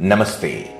నమస్తే.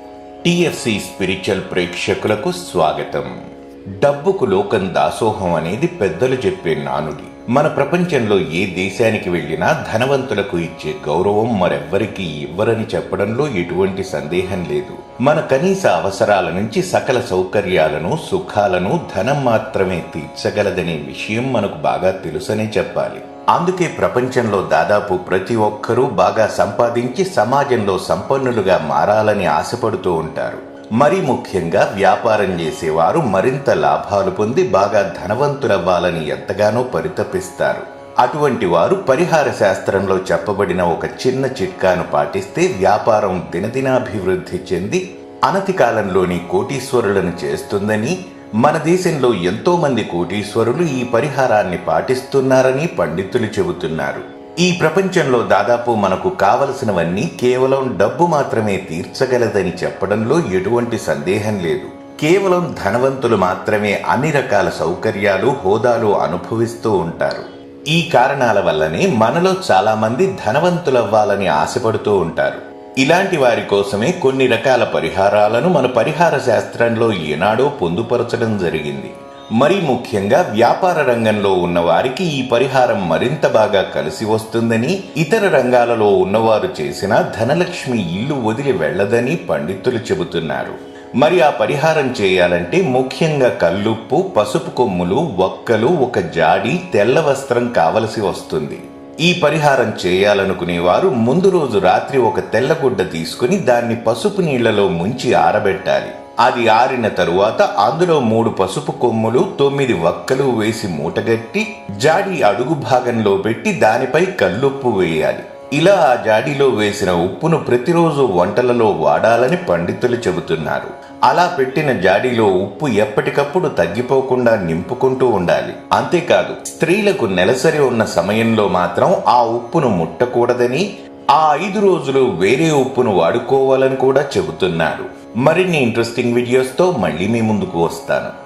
TFC spiritual ప్రేక్షకులకు స్వాగతం. డబ్బుకు లోకం దాసోహం అనేది పెద్దలు చెప్పే నానుడి. మన ప్రపంచంలో ఏ దేశానికి వెళ్ళినా ధనవంతులకు ఇచ్చే గౌరవం మరెవ్వరికీ ఇవ్వరని చెప్పడంలో ఎటువంటి సందేహం లేదు. మన కనీస అవసరాల నుంచి సకల సౌకర్యాలను సుఖాలను ధనం మాత్రమే తీర్చగలదనే విషయం మనకు బాగా తెలుసనే చెప్పాలి. అందుకే ప్రపంచంలో దాదాపు ప్రతి ఒక్కరూ బాగా సంపాదించి సమాజంలో సంపన్నులుగా మారాలని ఆశపడుతూ ఉంటారు. మరీ ముఖ్యంగా వ్యాపారం చేసేవారు మరింత లాభాలు పొంది బాగా ధనవంతులవ్వాలని ఎంతగానో పరితపిస్తారు. అటువంటి వారు పరిహార శాస్త్రంలో చెప్పబడిన ఒక చిన్న చిట్కాను పాటిస్తే వ్యాపారం దినదినాభివృద్ధి చెంది అనతి కాలంలోని కోటీశ్వరులను చేస్తుందని మన దేశంలో ఎంతో మంది కోటీశ్వరులు ఈ పరిహారాన్ని పాటిస్తున్నారని పండితులు చెబుతున్నారు. ఈ ప్రపంచంలో దాదాపు మనకు కావలసినవన్నీ కేవలం డబ్బు మాత్రమే తీర్చగలదని చెప్పడంలో ఎటువంటి సందేహం లేదు. కేవలం ధనవంతులు మాత్రమే అన్ని రకాల సౌకర్యాలు హోదాలు అనుభవిస్తూ ఉంటారు. ఈ కారణాల వల్లనే మనలో చాలామంది ధనవంతులవ్వాలని ఆశపడుతూ ఉంటారు. ఇలాంటి వారి కోసమే కొన్ని రకాల పరిహారాలను మన పరిహార శాస్త్రంలో ఏనాడో పొందుపరచడం జరిగింది. మరీ ముఖ్యంగా వ్యాపార రంగంలో ఉన్న వారికి ఈ పరిహారం మరింత బాగా కలిసి వస్తుందని ఇతర రంగాలలో ఉన్నవారు చేసిన ధనలక్ష్మి ఇల్లు వదిలి వెళ్ళదని పండితులు చెబుతున్నారు. మరి ఆ పరిహారం చేయాలంటే ముఖ్యంగా కల్లుప్పు పసుపు కొమ్ములు ఒక్కలు ఒక జాడి తెల్ల వస్త్రం కావలసి వస్తుంది. ఈ పరిహారం చేయాలనుకునేవారు ముందు రోజు రాత్రి ఒక తెల్లగుడ్డ తీసుకుని దాన్ని పసుపు నీళ్ళలో ముంచి ఆరబెట్టాలి. అది ఆరిన తరువాత అందులో మూడు పసుపు కొమ్ములు తొమ్మిది వక్కలు వేసి మూటగట్టి జాడి అడుగు భాగంలో పెట్టి దానిపై కల్లుప్పు వేయాలి. ఇలా ఆ జాడీలో వేసిన ఉప్పును ప్రతిరోజు వంటలలో వాడాలని పండితులు చెబుతున్నారు. అలా పెట్టిన జాడీలో ఉప్పు ఎప్పటికప్పుడు తగ్గిపోకుండా నింపుకుంటూ ఉండాలి. అంతేకాదు స్త్రీలకు నెలసరి ఉన్న సమయంలో మాత్రం ఆ ఉప్పును ముట్టకూడదని ఆ ఐదు రోజులు వేరే ఉప్పును వాడుకోవాలని కూడా చెబుతున్నారు. మరిన్ని ఇంట్రెస్టింగ్ వీడియోస్తో మళ్ళీ మీ ముందుకు వస్తాను.